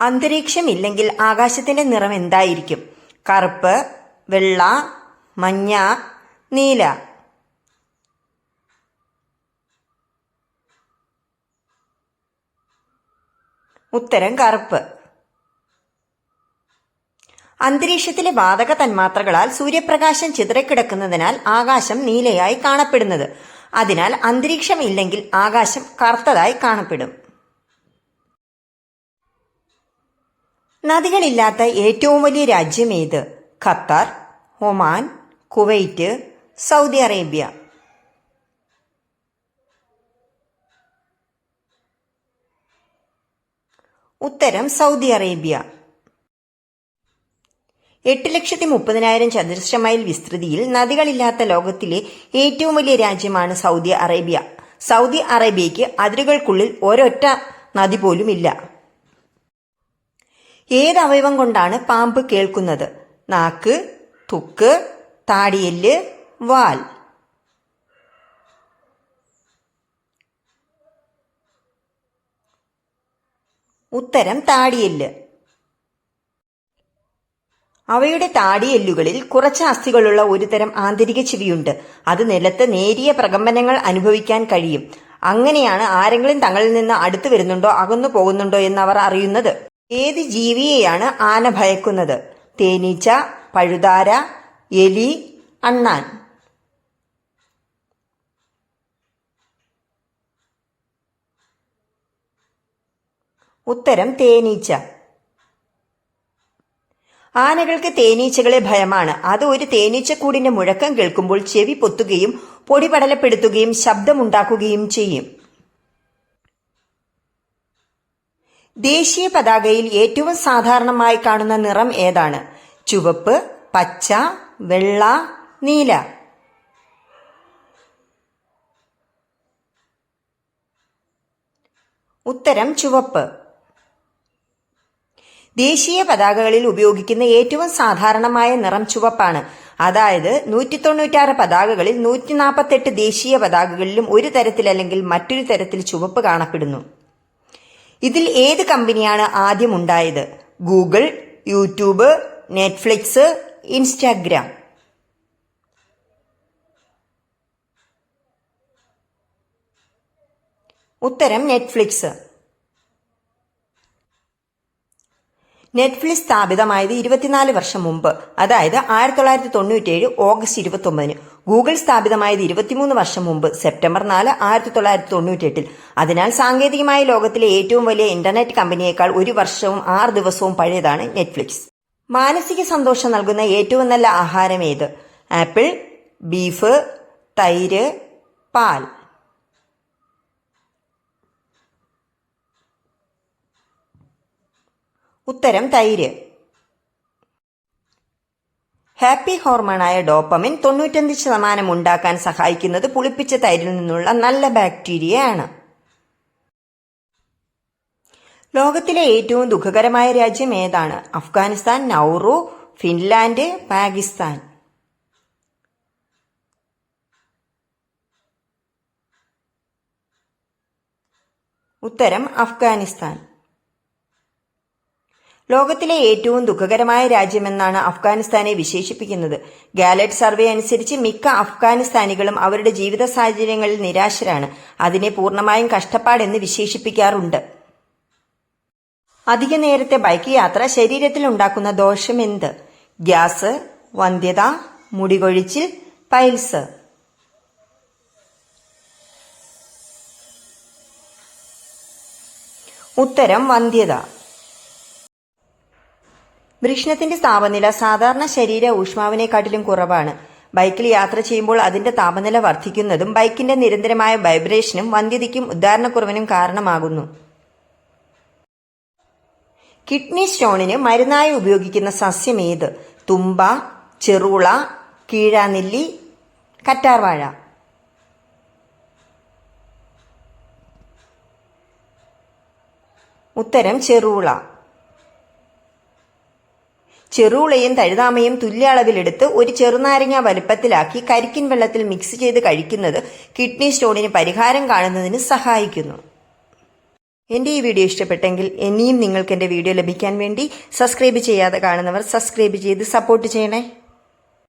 അന്തരീക്ഷം ഇല്ലെങ്കിൽ ആകാശത്തിന്റെ നിറം എന്തായിരിക്കും? കറുപ്പ് വെള്ള മഞ്ഞ നീല. ഉത്തരം കറുപ്പ്. അന്തരീക്ഷത്തിലെ വാതക തന്മാത്രകളാൽ സൂര്യപ്രകാശം ചിതറിക്കിടക്കുന്നതിനാൽ ആകാശം നീലയായി കാണപ്പെടുന്നത്. അതിനാൽ അന്തരീക്ഷം ഇല്ലെങ്കിൽ ആകാശം കറുത്തതായി കാണപ്പെടും. നദികളില്ലാത്ത ഏറ്റവും വലിയ രാജ്യം ഏത്? Qatar Oman Kuwait Saudi Arabia. ഉത്തരം സൗദി അറേബ്യ. എട്ട് ലക്ഷത്തി മുപ്പതിനായിരം ചതുരശ്ര മൈൽ വിസ്തൃതിയിൽ നദികളില്ലാത്ത ലോകത്തിലെ ഏറ്റവും വലിയ രാജ്യമാണ് സൗദി അറേബ്യ. സൗദി അറേബ്യയ്ക്ക് അതിരുകൾക്കുള്ളിൽ ഒരൊറ്റ നദി പോലുമില്ല. ഏത് അവയവം കൊണ്ടാണ് പാമ്പ് കേൾക്കുന്നത്? നാക്ക് തുക്ക് താടിയെല്ല് വാൽ. ഉത്തരം താടിയെല്ല്. അവയുടെ താടിയെല്ലുകളിൽ കുറച്ച് അസ്ഥികളുള്ള ഒരു തരം ആന്തരിക ചെവിയുണ്ട്. അത് നിലത്ത് നേരിയ പ്രകമ്പനങ്ങൾ അനുഭവിക്കാൻ കഴിയും. അങ്ങനെയാണ് ആരെങ്കിലും തങ്ങളിൽ നിന്ന് അടുത്തു വരുന്നുണ്ടോ അകന്നു പോകുന്നുണ്ടോ എന്ന് അവർ അറിയുന്നത്. ഏത് ജീവിയെയാണ് ആന ഭയക്കുന്നത്? തേനീച്ച പഴുതാര എലി അണ്ണാൻ. ഉത്തരം തേനീച്ച. ആനകൾക്ക് തേനീച്ചകളെ ഭയമാണ്. അത് ഒരു തേനീച്ചക്കൂടിന്റെ മുഴക്കം കേൾക്കുമ്പോൾ ചെവി പൊത്തുകയും പൊടിപടലപ്പെടുത്തുകയും ശബ്ദമുണ്ടാക്കുകയും ചെയ്യും. ദേശീയ പതാകയിൽ ഏറ്റവും സാധാരണമായി കാണുന്ന നിറം ഏതാണ്? ചുവപ്പ് പച്ച വെള്ള നീല. ഉത്തരം ചുവപ്പ്. ദേശീയ പതാകകളിൽ ഉപയോഗിക്കുന്ന ഏറ്റവും സാധാരണമായ നിറം ചുവപ്പാണ്. അതായത് നൂറ്റി തൊണ്ണൂറ്റാറ് പതാകകളിൽ നൂറ്റി നാൽപ്പത്തെട്ട് ദേശീയ പതാകകളിലും ഒരു തരത്തിലല്ലെങ്കിൽ മറ്റൊരു തരത്തിൽ ചുവപ്പ് കാണപ്പെടുന്നു. ഇതിൽ ഏത് കമ്പനിയാണ് ആദ്യം ഉണ്ടായത്? Google YouTube Netflix Instagram. ഉത്തരം നെറ്റ്ഫ്ലിക്സ്. നെറ്റ്ഫ്ലിക്സ് സ്ഥാപിതമായത് ഇരുപത്തിനാല് വർഷം മുമ്പ്. അതായത് ആയിരത്തി തൊള്ളായിരത്തി തൊണ്ണൂറ്റിയേഴ് ഓഗസ്റ്റ് ഇരുപത്തി ഒമ്പതിന് ഗൂഗിൾ സ്ഥാപിതമായത് ഇരുപത്തിമൂന്ന് വർഷം മുമ്പ് സെപ്റ്റംബർ നാല് ആയിരത്തി തൊള്ളായിരത്തി തൊണ്ണൂറ്റിയെട്ടിൽ അതിനാൽ സാങ്കേതികമായ ലോകത്തിലെ ഏറ്റവും വലിയ ഇന്റർനെറ്റ് കമ്പനിയേക്കാൾ ഒരു വർഷവും ആറ് ദിവസവും പഴയതാണ് നെറ്റ്ഫ്ലിക്സ്. മാനസിക സന്തോഷം നൽകുന്ന ഏറ്റവും നല്ല ആഹാരം ഏത്? ആപ്പിൾ ബീഫ് തൈര് പാൽ. ഉത്തരം തൈര്. ഹാപ്പി ഹോർമോണായ ഡോപ്പമിൻ തൊണ്ണൂറ്റഞ്ച് ശതമാനം ഉണ്ടാക്കാൻ സഹായിക്കുന്നത് പുളിപ്പിച്ച തൈരിൽ നിന്നുള്ള നല്ല ബാക്ടീരിയയാണ്. ലോകത്തിലെ ഏറ്റവും ദുഃഖകരമായ രാജ്യം ഏതാണ്? Afghanistan Nauru Finland Pakistan. ഉത്തരം അഫ്ഗാനിസ്ഥാൻ. ലോകത്തിലെ ഏറ്റവും ദുഃഖകരമായ രാജ്യമെന്നാണ് അഫ്ഗാനിസ്ഥാനെ വിശേഷിപ്പിക്കുന്നത്. ഗാലറ്റ് സർവേ അനുസരിച്ച് മിക്ക അഫ്ഗാനിസ്ഥാനികളും അവരുടെ ജീവിത സാഹചര്യങ്ങളിൽ നിരാശരാണ്. അതിനെ പൂർണമായും കഷ്ടപ്പാടെന്ന് വിശേഷിപ്പിക്കാറുണ്ട്. അധിക നേരത്തെ ബൈക്ക് യാത്ര ശരീരത്തിൽ ഉണ്ടാക്കുന്ന ദോഷം എന്ത്? ഗ്യാസ് വന്ധ്യത മുടികൊഴിച്ചിൽ പൈൽസ്. ഉത്തരം വന്ധ്യത. വൃഷ്ണത്തിന്റെ താപനില സാധാരണ ശരീര ഊഷ്മാവിനെക്കാട്ടിലും കുറവാണ്. ബൈക്കിൽ യാത്ര ചെയ്യുമ്പോൾ അതിന്റെ താപനില വർദ്ധിക്കുന്നതും ബൈക്കിന്റെ നിരന്തരമായ വൈബ്രേഷനും വന്ധ്യതയ്ക്കും ഉദ്ധാരണക്കുറവിനും കാരണമാകുന്നു. കിഡ്നി സ്റ്റോണിന് മരുന്നായി ഉപയോഗിക്കുന്ന സസ്യം ഏത്? തുമ്പ ചെറുള കീഴാനെല്ലി കറ്റാർവാഴ. ഉത്തരം ചെറുള. ചെറുളയും തഴുതാമയും തുല്യ അളവിലെടുത്ത് ഒരു ചെറുനാരങ്ങ വലുപ്പത്തിലാക്കി കരിക്കിൻ വെള്ളത്തിൽ മിക്സ് ചെയ്ത് കഴിക്കുന്നത് കിഡ്നി സ്റ്റോണിന് പരിഹാരം കാണുന്നതിന് സഹായിക്കുന്നു. എന്റെ ഈ വീഡിയോ ഇഷ്ടപ്പെട്ടെങ്കിൽ ഇനിയും നിങ്ങൾക്ക് എന്റെ വീഡിയോ ലഭിക്കാൻ വേണ്ടി സബ്സ്ക്രൈബ് ചെയ്യാതെ കാണുന്നവർ സബ്സ്ക്രൈബ് ചെയ്ത് സപ്പോർട്ട് ചെയ്യണേ.